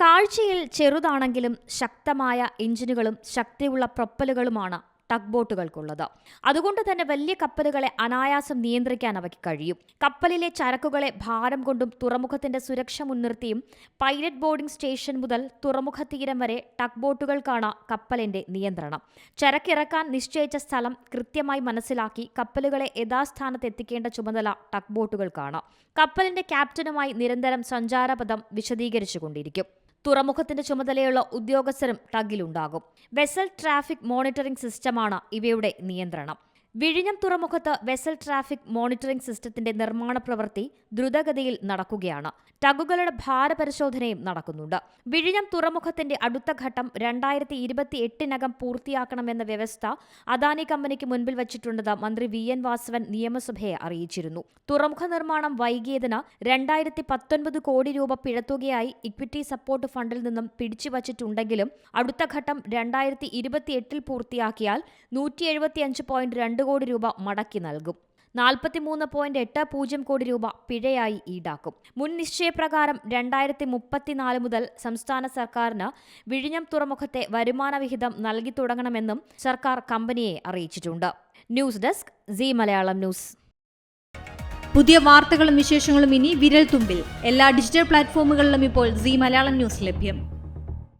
കാഴ്ചയിൽ ചെറുതാണെങ്കിലും ശക്തമായ എഞ്ചിനുകളും ശക്തിയുള്ള പ്രൊപ്പലുകളുമാണ് ടഗ് ബോട്ടുകൾക്കുള്ളത് അതുകൊണ്ട് തന്നെ വലിയ കപ്പലുകളെ അനായാസം നിയന്ത്രിക്കാൻ അവയ്ക്ക് കഴിയും. കപ്പലിലെ ചരക്കുകളെ ഭാരം കൊണ്ടും തുറമുഖത്തിന്റെ സുരക്ഷ മുൻനിർത്തിയും പൈലറ്റ് ബോർഡിംഗ് സ്റ്റേഷൻ മുതൽ തുറമുഖ തീരം വരെ ടഗ് ബോട്ടുകൾക്കാണ് കപ്പലിന്റെ നിയന്ത്രണം. ചരക്കിറക്കാൻ നിശ്ചയിച്ച സ്ഥലം കൃത്യമായി മനസ്സിലാക്കി കപ്പലുകളെ യഥാസ്ഥാനത്ത് എത്തിക്കേണ്ട ചുമതല ടഗ് ബോട്ടുകൾക്കാണ് കപ്പലിന്റെ ക്യാപ്റ്റനുമായി നിരന്തരം സഞ്ചാരപഥം വിശദീകരിച്ചുകൊണ്ടിരിക്കും. തുറമുഖത്തിന്റെ ചുമതലയുള്ള ഉദ്യോഗസ്ഥരും ടഗിലുണ്ടാകും വെസൽ ട്രാഫിക് മോണിറ്ററിംഗ് സിസ്റ്റമാണ് ഇവയുടെ നിയന്ത്രണം. വിഴിഞ്ഞം തുറമുഖത്ത് വെസൽ ട്രാഫിക് മോണിറ്ററിംഗ് സിസ്റ്റത്തിന്റെ നിർമ്മാണ പ്രവൃത്തി ദ്രുതഗതിയിൽ നടക്കുകയാണ്. ടഗുകളുടെ ഭാരപരിശോധനയും നടക്കുന്നുണ്ട്. വിഴിഞ്ഞം തുറമുഖത്തിന്റെ അടുത്ത ഘട്ടം രണ്ടായിരത്തി ഇരുപത്തി എട്ടിനകം പൂർത്തിയാക്കണമെന്ന വ്യവസ്ഥ അദാനി കമ്പനിക്ക് മുൻപിൽ വച്ചിട്ടുണ്ടെന്ന് മന്ത്രി വി. എൻ. വാസവൻ നിയമസഭയെ അറിയിച്ചിരുന്നു. തുറമുഖ നിർമ്മാണം വൈകിയതിന് രണ്ടായിരത്തി പത്തൊൻപത് കോടി രൂപ പിഴത്തുകയായി ഇക്വിറ്റി സപ്പോർട്ട് ഫണ്ടിൽ നിന്നും പിടിച്ചുവച്ചിട്ടുണ്ടെങ്കിലും അടുത്ത ഘട്ടം രണ്ടായിരത്തി ഇരുപത്തിയെട്ടിൽ പൂർത്തിയാക്കിയാൽ നൂറ്റി എഴുപത്തിയഞ്ച് പോയിന്റ് രണ്ട് കോടി രൂപ മടക്കി നൽകും. നാൽപ്പത്തിമൂന്ന് പോയിന്റ് എട്ട് പൂജ്യം കോടി രൂപ പിഴയായി ഈടാക്കും. മുൻ നിശ്ചയപ്രകാരം രണ്ടായിരത്തി മുപ്പത്തിനാല് മുതൽ സംസ്ഥാന സർക്കാരിന് വിഴിഞ്ഞം തുറമുഖത്തെ വരുമാന വിഹിതം നൽകി തുടങ്ങണമെന്നും സർക്കാർ കമ്പനിയെ അറിയിച്ചിട്ടുണ്ട്. News desk C Malayalam news. പുതിയ വാർത്തകളും വിശേഷങ്ങളും ഇനി വിരൽ തുമ്പിൽ എല്ലാ ഡിജിറ്റൽ പ്ലാറ്റ്ഫോമുകളിലും ഇപ്പോൾ സി മലയാളം ന്യൂസ് ലഭ്യം.